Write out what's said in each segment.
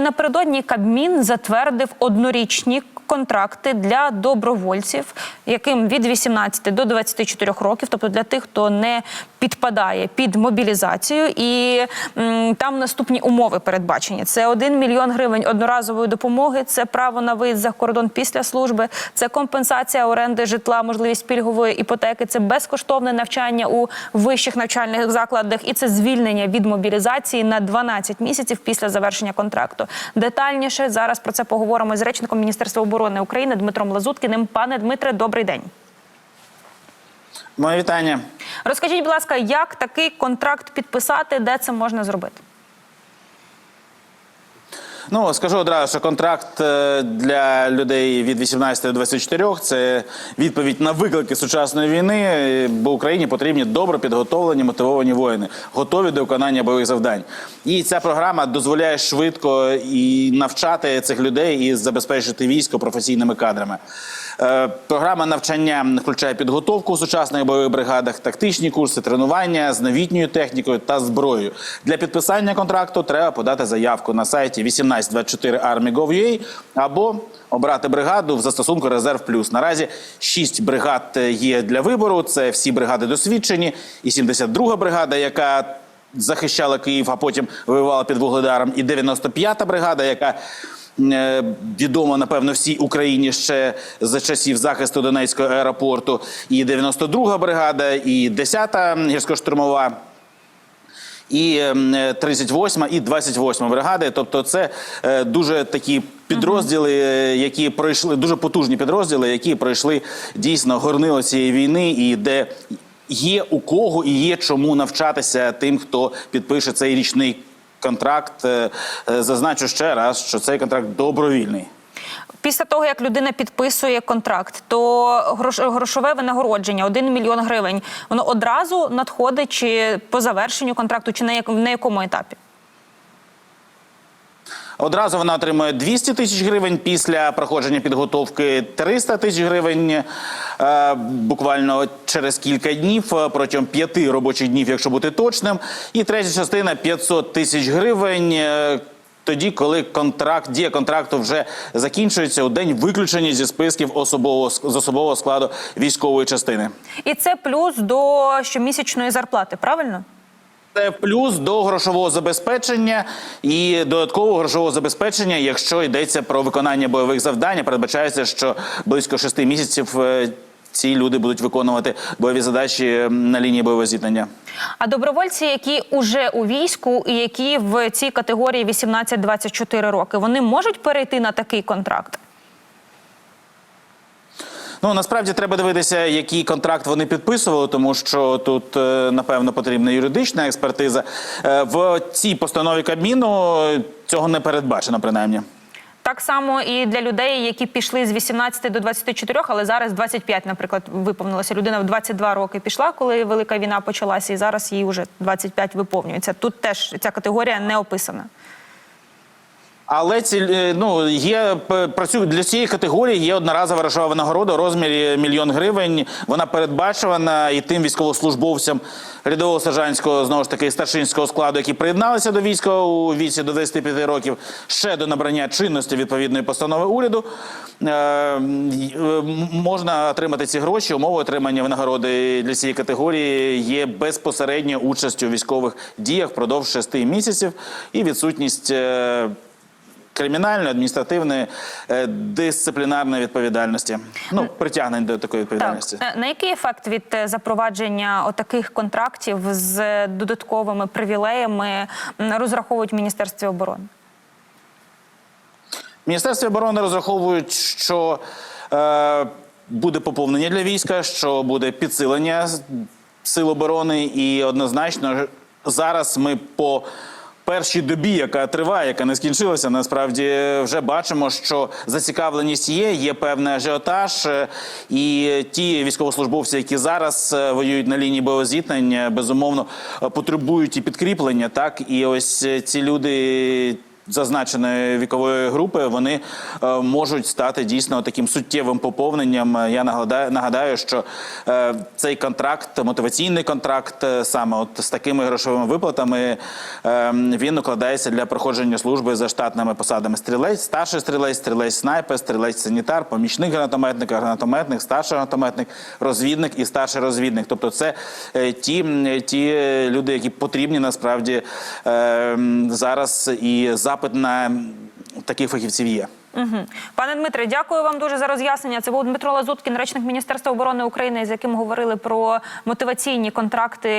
Напередодні Кабмін затвердив однорічні контракти для добровольців, яким від 18 до 24 років, тобто для тих, хто не підпадає під мобілізацію, і м, там наступні умови передбачені: це 1 мільйон гривень одноразової допомоги, це право на виїзд за кордон після служби, це компенсація оренди житла, можливість пільгової іпотеки, це безкоштовне навчання у вищих навчальних закладах, і це звільнення від мобілізації на 12 місяців після завершення контракту. Детальніше зараз про це поговоримо з речником Міністерства оборони України Дмитром Лазуткіним. Пане Дмитре, добрий день. Моє вітання. Розкажіть, будь ласка, як такий контракт підписати, де це можна зробити? Ну скажу одразу, що контракт е, для людей від 18 до 24 – це відповідь на виклики сучасної війни, бо Україні потрібні добре підготовлені, мотивовані воїни, готові до виконання бойових завдань. І ця програма дозволяє швидко і навчати цих людей і забезпечити військо професійними кадрами. Е, Програма навчання включає підготовку у сучасних бойових бригадах, тактичні курси, тренування з новітньою технікою та зброєю. Для підписання контракту треба подати заявку на сайті 1824army.gov.ua або обрати бригаду в застосунку Резерв Плюс. Наразі шість бригад є для вибору. Це всі бригади досвідчені, і 72 бригада, яка захищала Київ, а потім воювала під Вугледаром, і 95-та бригада, яка е, відома, напевно, всій Україні ще за часів захисту Донецького аеропорту, і 92-га бригада, і 10-та гірсько-штурмова. І ем, е, 38 і 28 бригади. Тобто, це е, дуже такі підрозділи, е, які пройшли дуже потужні підрозділи, які пройшли дійсно горнило цієї війни, і де є у кого і є чому навчатися тим, хто підпише цей річний контракт. Зазначу ще раз, що цей контракт добровільний. Після того, як людина підписує контракт, то грошове винагородження 1 мільйон гривень, воно одразу надходить чи по завершенню контракту, чи на, якому етапі? Одразу вона отримує 200 тисяч гривень після проходження підготовки 300 тисяч гривень е, буквально через кілька днів е, протягом п'яти робочих днів, якщо бути точним. І третя частина 500 тисяч гривень. Тоді, коли контракт дія контракту вже закінчується у день виключення зі списків особового з особового складу військової частини. І це плюс до щомісячної зарплати, правильно? Це плюс до грошового забезпечення і додаткового грошового забезпечення, якщо йдеться про виконання бойових завдань, передбачається, що близько шести місяців е, ці люди будуть виконувати бойові задачі на лінії бойового зіткнення. А добровольці, які уже у війську і які в цій категорії 18-24 роки, вони можуть перейти на такий контракт? Ну насправді треба дивитися, який контракт вони підписували, тому що тут е, напевно потрібна юридична експертиза. Е, В цій постанові Кабміну цього не передбачено, принаймні. Так само і для людей, які пішли з 18 до 24, але зараз 25, наприклад, виповнилося. Людина в 22 роки пішла, коли велика війна почалася, і зараз їй вже 25 виповнюється. Тут теж ця категорія не описана. Але ці е, ну є п- працю для цієї категорії є одноразова грошова винагорода у розмірі мільйон гривень. Вона передбачена і тим військовослужбовцям рядового сержантського знову ж таки старшинського складу, які приєдналися до війська у віці до 25 років, ще до набрання чинності відповідної постанови уряду. Е, е, можна отримати ці гроші. Умови отримання винагороди для цієї категорії є безпосередньо участю у військових діях впродовж шести місяців і відсутність. Кримінальної, адміністративної, е, дисциплінарної відповідальності. Ну, притягнень до такої відповідальності. Так. Е, На який ефект від е, запровадження отаких контрактів з додатковими привілеями розраховують в Міністерстві оборони? Міністерство оборони розраховують, що е, буде поповнення для війська, що буде підсилення сил оборони, і однозначно зараз ми по першій добі, яка триває, яка не скінчилася, насправді вже бачимо, що зацікавленість є, є певний ажіотаж, е, і ті військовослужбовці, які зараз е, воюють на лінії боєзіткнення, безумовно е, потребують і підкріплення. Так і ось ці люди зазначеної вікової групи, вони е, можуть стати дійсно таким суттєвим поповненням. Я нагадаю, нагадаю, що е, цей контракт, мотиваційний контракт, е, саме от з такими грошовими виплатами, він укладається для проходження служби за штатними посадами стрілець, старший стрілець, стрілець снайпер, стрілець санітар, помічник гранатометника, гранатометник, старший гранатометник, розвідник і старший розвідник. Тобто, це ті, ті люди, які потрібні насправді зараз, і запит на таких фахівців є. Угу. Пане Дмитре, дякую вам дуже за роз'яснення. Це був Дмитро Лазуткін, речник Міністерства оборони України, з яким говорили про мотиваційні контракти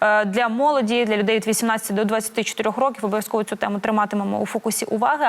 е, для молоді, для людей від 18 до 24 років. Обов'язково цю тему триматимемо у фокусі уваги.